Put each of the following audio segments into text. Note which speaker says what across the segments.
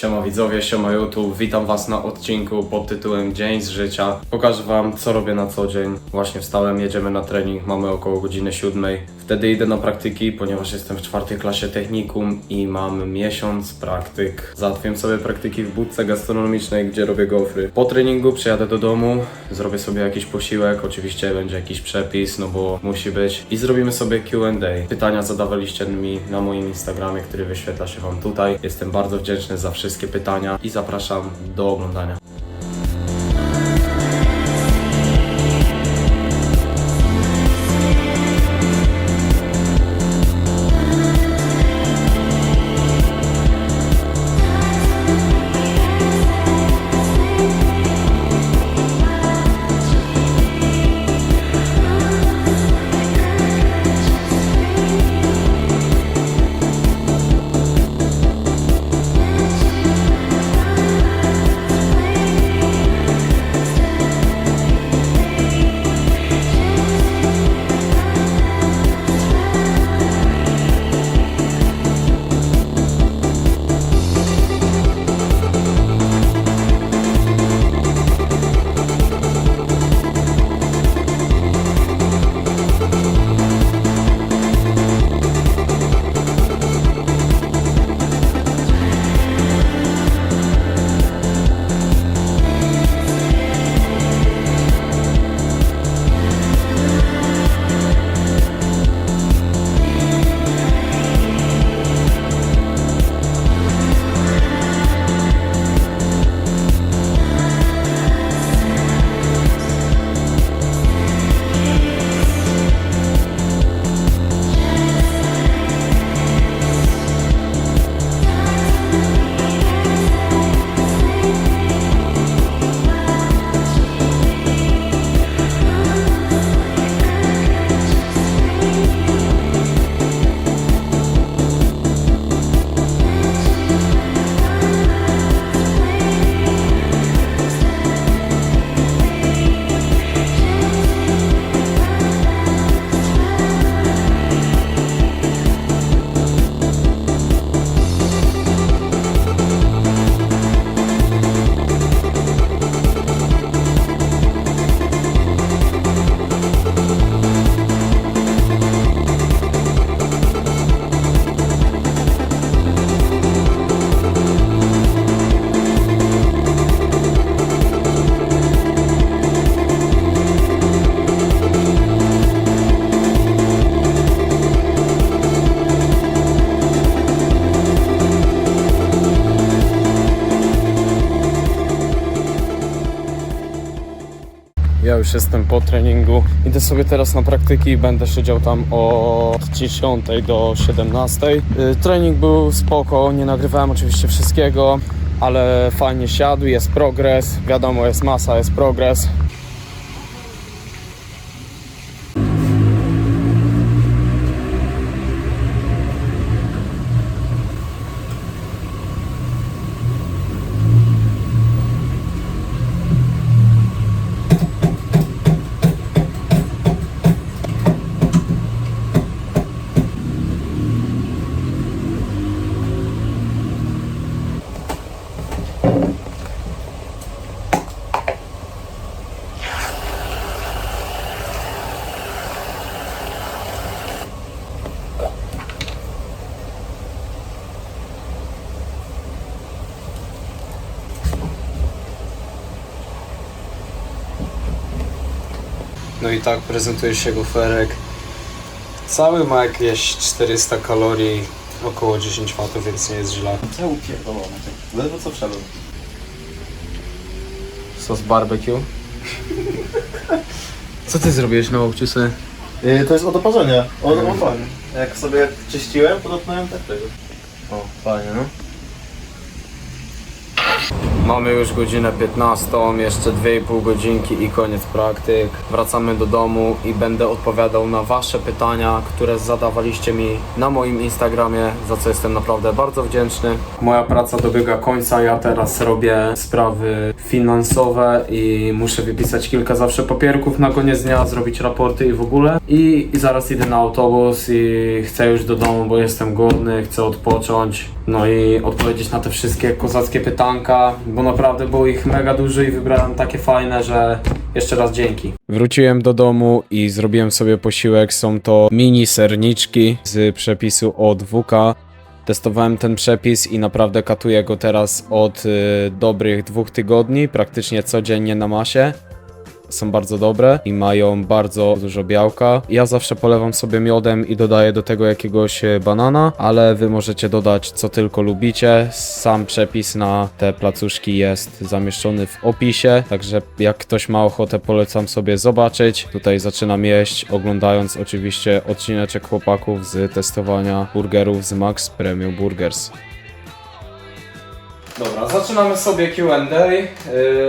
Speaker 1: Siema widzowie, siema YouTube, witam was na odcinku pod tytułem Dzień z życia. Pokażę wam co robię na co dzień. Właśnie wstałem, jedziemy na trening, mamy około godziny siódmej. Wtedy idę na praktyki, ponieważ jestem w czwartej klasie technikum i mam miesiąc praktyk. Załatwiłem sobie praktyki w budce gastronomicznej, gdzie robię gofry. Po treningu przyjadę do domu, zrobię sobie jakiś posiłek, oczywiście będzie jakiś przepis, no bo musi być. I zrobimy sobie Q&A. Pytania zadawaliście mi na moim Instagramie, który wyświetla się wam tutaj. Jestem bardzo wdzięczny za wszystkie pytania i zapraszam do oglądania. Już jestem po treningu. Idę sobie teraz na praktyki i będę siedział tam od 10 do 17. Y, Trening był spoko, nie nagrywałem oczywiście wszystkiego, ale fajnie siadł, jest progres. Wiadomo, jest masa, jest progres. No i tak prezentuje się goferek. Cały ma jakieś 400 kalorii, około 10 watów, więc nie jest źle.
Speaker 2: Co upierdolone, tak ledwo co wszedłem.
Speaker 1: Sos barbecue. Co ty zrobiłeś na łokciusy?
Speaker 2: Yy, to jest od oparzenia. On mm. fajnie. Jak sobie czyściłem, to dotknąłem tak tego.
Speaker 1: O, fajnie, no. Mamy już godzinę 15, jeszcze 2,5 godzinki i koniec praktyk. Wracamy do domu i będę odpowiadał na Wasze pytania, które zadawaliście mi na moim Instagramie, za co jestem naprawdę bardzo wdzięczny. Moja praca dobiega końca, ja teraz robię sprawy finansowe i muszę wypisać kilka zawsze papierków na koniec dnia, zrobić raporty i w ogóle. I, I zaraz idę na autobus i chcę już do domu, bo jestem głodny, chcę odpocząć. No i odpowiedzieć na te wszystkie kozackie pytanka, bo naprawdę było ich mega dużo i wybrałem takie fajne, że jeszcze raz dzięki. Wróciłem do domu i zrobiłem sobie posiłek. Są to mini serniczki z przepisu od WK. Testowałem ten przepis i naprawdę katuję go teraz od y, dobrych dwóch tygodni, praktycznie codziennie na masie. Są bardzo dobre i mają bardzo dużo białka. Ja zawsze polewam sobie miodem i dodaję do tego jakiegoś e, banana, ale wy możecie dodać co tylko lubicie. Sam przepis na te placuszki jest zamieszczony w opisie, także jak ktoś ma ochotę polecam sobie zobaczyć. Tutaj zaczynam jeść, oglądając oczywiście odcineczek chłopaków z testowania burgerów z Max Premium Burgers. Dobra, zaczynamy sobie Q&A. Yy,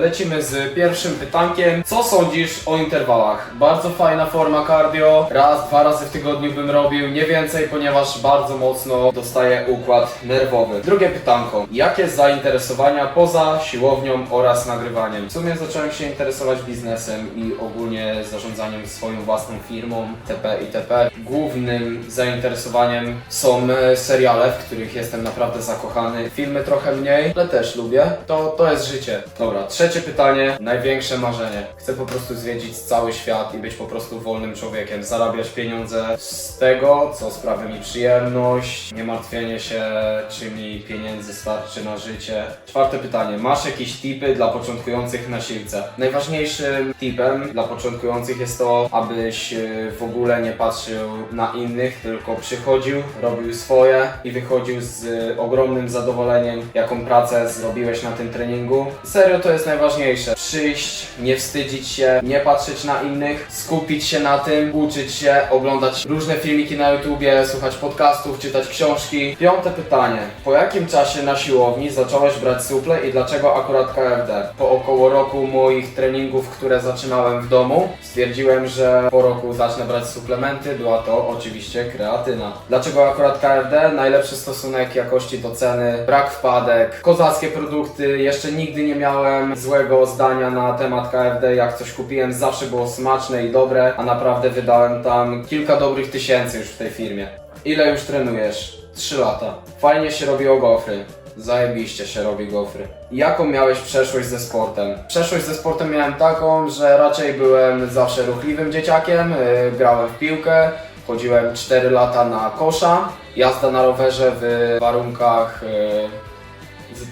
Speaker 1: Lecimy z pierwszym pytankiem. Co sądzisz o interwałach? Bardzo fajna forma cardio. Raz, dwa razy w tygodniu bym robił, nie więcej, ponieważ bardzo mocno dostaję układ nerwowy. Drugie pytanko. Jakie zainteresowania poza siłownią oraz nagrywaniem? W sumie zacząłem się interesować biznesem i ogólnie zarządzaniem swoją własną firmą, TP i TP. Głównym zainteresowaniem są e, seriale, w których jestem naprawdę zakochany. Filmy trochę mniej, ale też lubię. To, to jest życie. Dobra, trzecie pytanie. Największe marzenie. Chcę po prostu zwiedzić cały świat i być po prostu wolnym człowiekiem. Zarabiać pieniądze z tego, co sprawia mi przyjemność. Nie martwienie się, czy mi pieniędzy starczy na życie. Czwarte pytanie. Masz jakieś tipy dla początkujących na siłce? Najważniejszym tipem dla początkujących jest to, abyś y, w ogóle nie patrzył na innych, tylko przychodził, robił swoje i wychodził z y, ogromnym zadowoleniem, jaką pracę zrobiłeś na tym treningu. Serio to jest najważniejsze. Przyjść, nie wstydzić się, nie patrzeć na innych, skupić się na tym, uczyć się, oglądać różne filmiki na YouTubie, słuchać podcastów, czytać książki. Piąte pytanie. Po jakim czasie na siłowni zacząłeś brać suple i dlaczego akurat KFD? Po około roku moich treningów, które zaczynałem w domu, stwierdziłem, że po roku zacznę brać suplementy. Była to oczywiście kreatyna. Dlaczego akurat KFD? Najlepszy stosunek jakości do ceny, brak wpadek, kozackie produkty. Jeszcze nigdy nie miałem złego zdania na temat KFD. Jak coś kupiłem, zawsze było smaczne i dobre, a naprawdę wydałem tam kilka dobrych tysięcy już w tej firmie. Ile już trenujesz? 3 lata. Fajnie się robiło gofry. Zajebiście się robi gofry. Jaką miałeś przeszłość ze sportem? Przeszłość ze sportem miałem taką, że raczej byłem zawsze ruchliwym dzieciakiem, yy, grałem w piłkę, chodziłem 4 lata na kosza, jazda na rowerze w warunkach... Yy,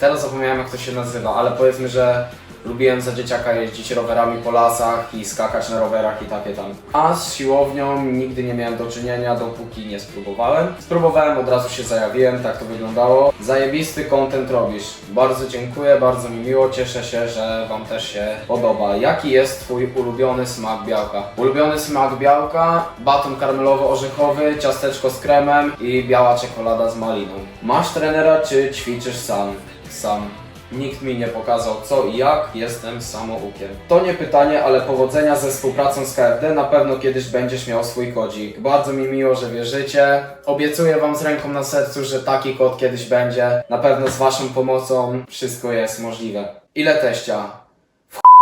Speaker 1: teraz zapomniałem jak to się nazywa, ale powiedzmy, że lubiłem za dzieciaka jeździć rowerami po lasach i skakać na rowerach i takie tam. A z siłownią nigdy nie miałem do czynienia, dopóki nie spróbowałem. Spróbowałem, od razu się zajawiłem, tak to wyglądało. Zajebisty content robisz. Bardzo dziękuję, bardzo mi miło, cieszę się, że Wam też się podoba. Jaki jest Twój ulubiony smak białka? Ulubiony smak białka, baton karmelowo-orzechowy, ciasteczko z kremem i biała czekolada z maliną. Masz trenera czy ćwiczysz sam? Sam. Nikt mi nie pokazał co i jak, jestem samoukiem. To nie pytanie, ale powodzenia ze współpracą z KFD na pewno kiedyś będziesz miał swój kodzik. Bardzo mi miło, że wierzycie. Obiecuję wam z ręką na sercu, że taki kod kiedyś będzie. Na pewno z waszą pomocą wszystko jest możliwe. Ile teścia?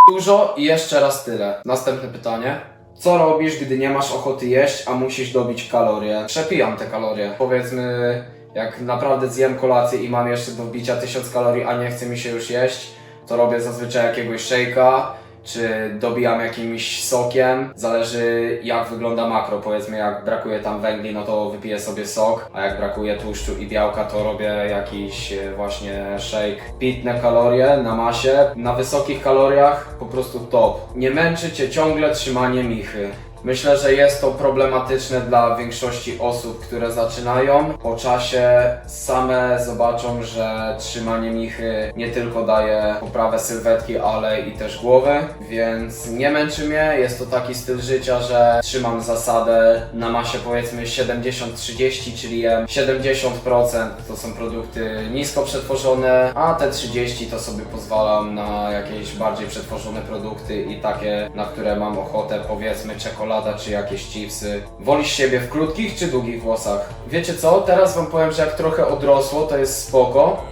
Speaker 1: Dużo i jeszcze raz tyle. Następne pytanie. Co robisz, gdy nie masz ochoty jeść, a musisz dobić kalorie? Przepijam te kalorie. Powiedzmy, jak naprawdę zjem kolację i mam jeszcze do wbicia 1000 kalorii, a nie chce mi się już jeść, to robię zazwyczaj jakiegoś szejka, czy dobijam jakimś sokiem. Zależy jak wygląda makro. Powiedzmy, jak brakuje tam węgli, no to wypiję sobie sok, a jak brakuje tłuszczu i białka, to robię jakiś e, właśnie shake. Pitne kalorie na masie, na wysokich kaloriach po prostu top. Nie męczy cię ciągle trzymanie michy. Myślę, że jest to problematyczne dla większości osób, które zaczynają. Po czasie same zobaczą, że trzymanie michy nie tylko daje poprawę sylwetki, ale i też głowy, więc nie męczy mnie. Jest to taki styl życia, że trzymam zasadę na masie powiedzmy 70-30, czyli jem 70% to są produkty nisko przetworzone, a te 30 to sobie pozwalam na jakieś bardziej przetworzone produkty i takie, na które mam ochotę, powiedzmy czekolada czy jakieś chipsy. Wolisz siebie w krótkich czy długich włosach? Wiecie co? Teraz wam powiem, że jak trochę odrosło, to jest spoko,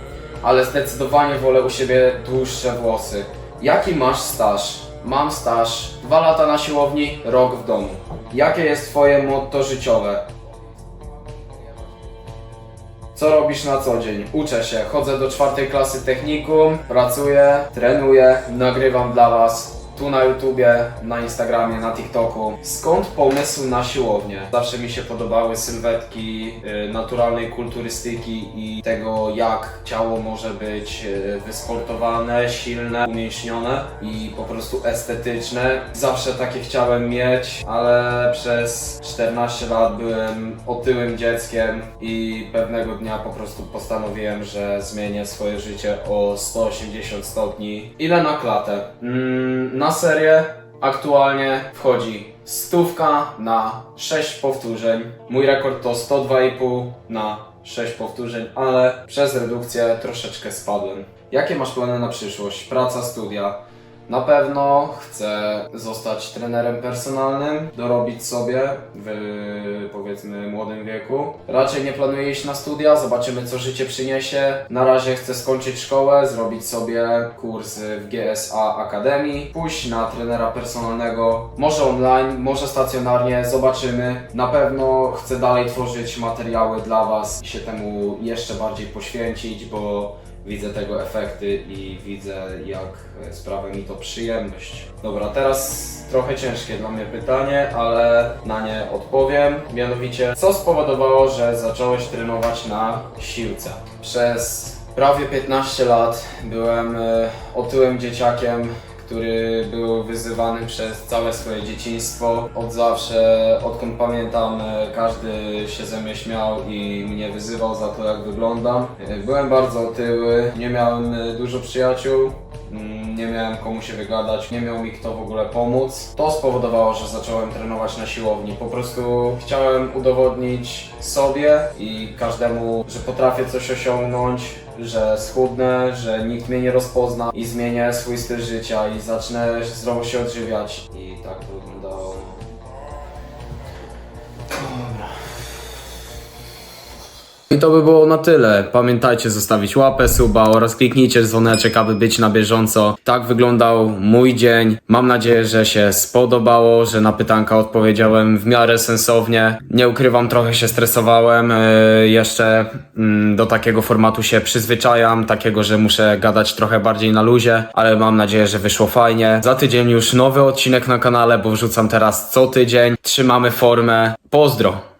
Speaker 1: ale zdecydowanie wolę u siebie dłuższe włosy. Jaki masz staż? Mam staż. Dwa lata na siłowni, rok w domu. Jakie jest twoje motto życiowe? Co robisz na co dzień? Uczę się, chodzę do czwartej klasy technikum, pracuję, trenuję, nagrywam dla Was tu na YouTubie, na Instagramie, na TikToku. Skąd pomysł na siłownię? Zawsze mi się podobały sylwetki y, naturalnej kulturystyki i tego, jak ciało może być y, wysportowane, silne, umięśnione i po prostu estetyczne. Zawsze takie chciałem mieć, ale przez 14 lat byłem otyłym dzieckiem i pewnego dnia po prostu postanowiłem, że zmienię swoje życie o 180 stopni. Ile na klatę? Mm, na serię aktualnie wchodzi stówka na 6 powtórzeń. Mój rekord to 102,5 na 6 powtórzeń, ale przez redukcję troszeczkę spadłem. Jakie masz plany na przyszłość? Praca, studia? Na pewno chcę zostać trenerem personalnym, dorobić sobie w powiedzmy młodym wieku. Raczej nie planuję iść na studia, zobaczymy co życie przyniesie. Na razie chcę skończyć szkołę, zrobić sobie kurs w GSA Akademii, pójść na trenera personalnego, może online, może stacjonarnie, zobaczymy. Na pewno chcę dalej tworzyć materiały dla Was i się temu jeszcze bardziej poświęcić, bo widzę tego efekty i widzę jak e, sprawia mi to przyjemność. Dobra, teraz trochę ciężkie dla mnie pytanie, ale na nie odpowiem. Mianowicie, co spowodowało, że zacząłeś trenować na siłce? Przez prawie 15 lat byłem e, otyłym dzieciakiem, który był wyzywany przez całe swoje dzieciństwo. Od zawsze, odkąd pamiętam, e, każdy się ze mnie śmiał i mnie wyzywał za to, jak wyglądam. E, Byłem bardzo otyły, nie miałem e, dużo przyjaciół. mm, Nie miałem komu się wygadać, nie miał mi kto w ogóle pomóc. To spowodowało, że zacząłem trenować na siłowni. Po prostu chciałem udowodnić sobie i każdemu, że potrafię coś osiągnąć, że schudnę, że nikt mnie nie rozpozna i zmienię swój styl życia i zacznę zdrowo się odżywiać. I tak to wyglądało. I to by było na tyle. Pamiętajcie zostawić łapę, suba oraz kliknijcie dzwoneczek, aby być na bieżąco. Tak wyglądał mój dzień. Mam nadzieję, że się spodobało, że na pytanka odpowiedziałem w miarę sensownie. Nie ukrywam, trochę się stresowałem. Yy, jeszcze mm, do takiego formatu się przyzwyczajam, takiego, że muszę gadać trochę bardziej na luzie, ale mam nadzieję, że wyszło fajnie. Za tydzień już nowy odcinek na kanale, bo wrzucam teraz co tydzień. Trzymamy formę. Pozdro!